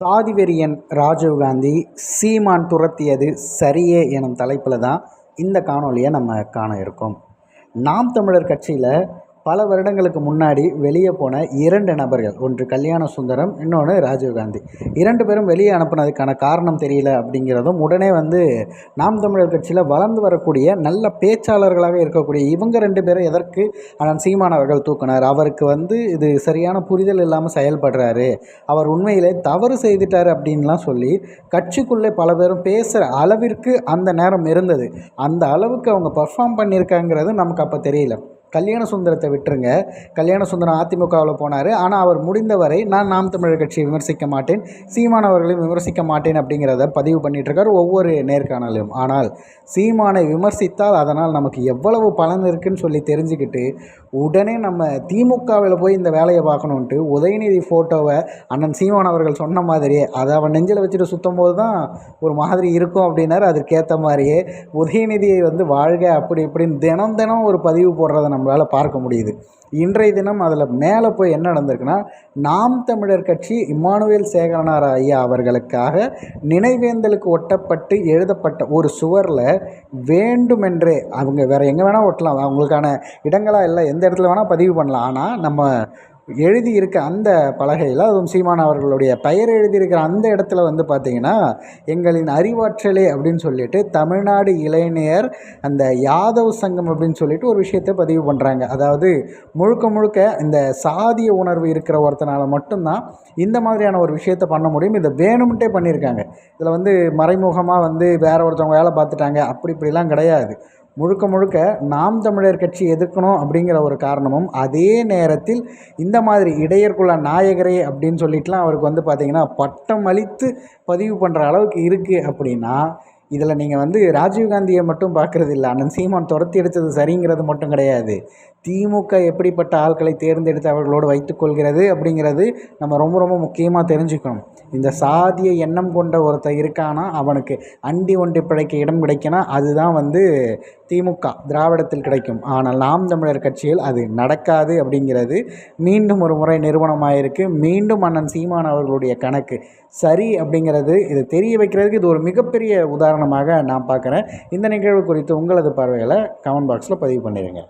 சாதிவெறியன் ராஜீவ்காந்தி சீமான் துரத்தியது சரியே எனும் தலைப்பில் தான் இந்த காணொலியை நம்ம காண இருக்கோம். நாம் தமிழர் கட்சியில் பல வருடங்களுக்கு முன்னாடி வெளியே போன இரண்டு நபர்கள் ஒன்று கல்யாண சுந்தரம் இன்னொன்று ராஜீவ்காந்தி இரண்டு பேரும் வெளியே அனுப்புனதுக்கான காரணம் தெரியல அப்படிங்கிறதும் உடனே வந்து நாம் தமிழர் கட்சியில் வளர்ந்து வரக்கூடிய நல்ல பேச்சாளர்களாக இருக்கக்கூடிய இவங்க ரெண்டு பேரும் எதற்கு அண்ணன் சீமான் அவர்கள் தூக்கினார்? அவருக்கு வந்து இது சரியான புரிதல் இல்லாமல் செயல்படுறாரு. அவர் உண்மையிலே தவறு செய்துட்டார் அப்படின்லாம் சொல்லி கட்சிக்குள்ளே பல பேரும் பேசுகிற அளவிற்கு அந்த நேரம் இருந்தது. அந்த அளவுக்கு அவங்க பர்ஃபார்ம் பண்ணியிருக்காங்கிறது நமக்கு அப்போ தெரியல. கல்யாண சுந்தரத்தை விட்டுருங்க. கல்யாண சுந்தரம் அதிமுகவில் போனார். ஆனால் அவர் முடிந்தவரை நான் நாம் தமிழர் கட்சியை விமர்சிக்க மாட்டேன். சீமான் அவர்களையும் விமர்சிக்க மாட்டேன் அப்படிங்கிறத பதிவு பண்ணிகிட்ருக்கார் ஒவ்வொரு நேர்காணலும் ஆனால் சீமானை விமர்சித்தால் அதனால் நமக்கு எவ்வளவு பலன் இருக்குன்னு சொல்லி தெரிஞ்சுக்கிட்டு உடனே நம்ம திமுகவில் போய் இந்த வேலையை பார்க்கணுன்ட்டு உதயநிதி ஃபோட்டோவை அண்ணன் சீமான் அவர்கள் சொன்ன மாதிரியே அதை அவன் நெஞ்சில் வச்சுட்டு சுற்றும் போது தான் ஒரு மாதிரி இருக்கும் அப்படின்னாரு. அதற்கேற்ற மாதிரியே உதயநிதியை வந்து வாழ்க அப்படி இப்படின்னு தினம் தினம் ஒரு பதிவு போடுறதை நம்மளால் பார்க்க முடியுது. இன்றைய தினம் அதில் மேலே போய் என்ன நடந்திருக்குன்னா நாம் தமிழர் கட்சி இம்மானுவேல் சேகரனார் ஐயா அவர்களுக்காக நினைவேந்தலுக்கு ஒட்டப்பட்டு எழுதப்பட்ட ஒரு சுவரில் வேண்டுமென்றே அவங்க வேறு எங்கே வேணால் ஒட்டலாம் அவங்களுக்கான இடங்களாக இல்லை எந்த இடத்துல வேணால் பதிவு பண்ணலாம். ஆனால் நம்ம எழுதியிருக்க அந்த பலகையில் அதுவும் சீமான் அவர்களுடைய பெயர் எழுதியிருக்கிற அந்த இடத்துல வந்து பார்த்திங்கன்னா எங்களின் அறிவாற்றலே அப்படின்னு சொல்லிட்டு தமிழ்நாடு இளைஞர் அந்த யாதவ் சங்கம் அப்படின்னு சொல்லிட்டு ஒரு விஷயத்தை பதிவு பண்ணுறாங்க அதாவது முழுக்க முழுக்க இந்த சாதிய உணர்வு இருக்கிற ஒருத்தனால் மட்டும்தான் இந்த மாதிரியான ஒரு விஷயத்த பண்ண முடியும். இதை வேணும்ட்டே பண்ணியிருக்காங்க. இதில் வந்து மறைமுகமாக வந்து வேற ஒருத்தவங்க வேலை பார்த்துட்டாங்க. அப்படி இப்படிலாம் கிடையாது. முழுக்க முழுக்க நாம் தமிழர் கட்சி எதிர்க்கணும் அப்படிங்கிற ஒரு காரணமும் அதே நேரத்தில் இந்த மாதிரி இடையர்குள்ள நாயகரே அப்படின்னு சொல்லிட்டுலாம் அவருக்கு வந்து பார்த்திங்கன்னா பட்டம் அளித்து பதிவு பண்ணுற அளவுக்கு இருக்குது அப்படின்னா இதில் நீங்கள் வந்து ராஜீவ்காந்தியை மட்டும் பார்க்குறது இல்லை. அண்ணன் சீமான் துரத்தி எடுத்தது சரிங்கிறது மட்டும் கிடையாது. திமுக எப்படிப்பட்ட ஆட்களை தேர்ந்தெடுத்து அவர்களோடு வைத்துக்கொள்கிறது அப்படிங்கிறது நம்ம ரொம்ப ரொம்ப முக்கியமாக தெரிஞ்சுக்கணும். இந்த சாதிய எண்ணம் கொண்ட ஒருத்தர் இருக்கானா அவனுக்கு அண்டி ஒன்றி பிழைக்க இடம் கிடைக்கனா அதுதான் வந்து திமுக திராவிடத்தில் கிடைக்கும். ஆனால் நாம் தமிழர் கட்சியில் அது நடக்காது அப்படிங்கிறது மீண்டும் ஒரு முறை நிறுவனமாயிருக்கு. மீண்டும் அண்ணன் சீமான் அவர்களுடைய கணக்கு சரி அப்படிங்கிறது இது தெரிய வைக்கிறதுக்கு இது ஒரு மிகப்பெரிய உதாரணம். உதாரணமாக நான் பார்க்குறேன். இந்த நிகழ்வு குறித்து உங்களது பார்வைகளை கமெண்ட் பாக்ஸில் பதிவு பண்ணிடுங்க.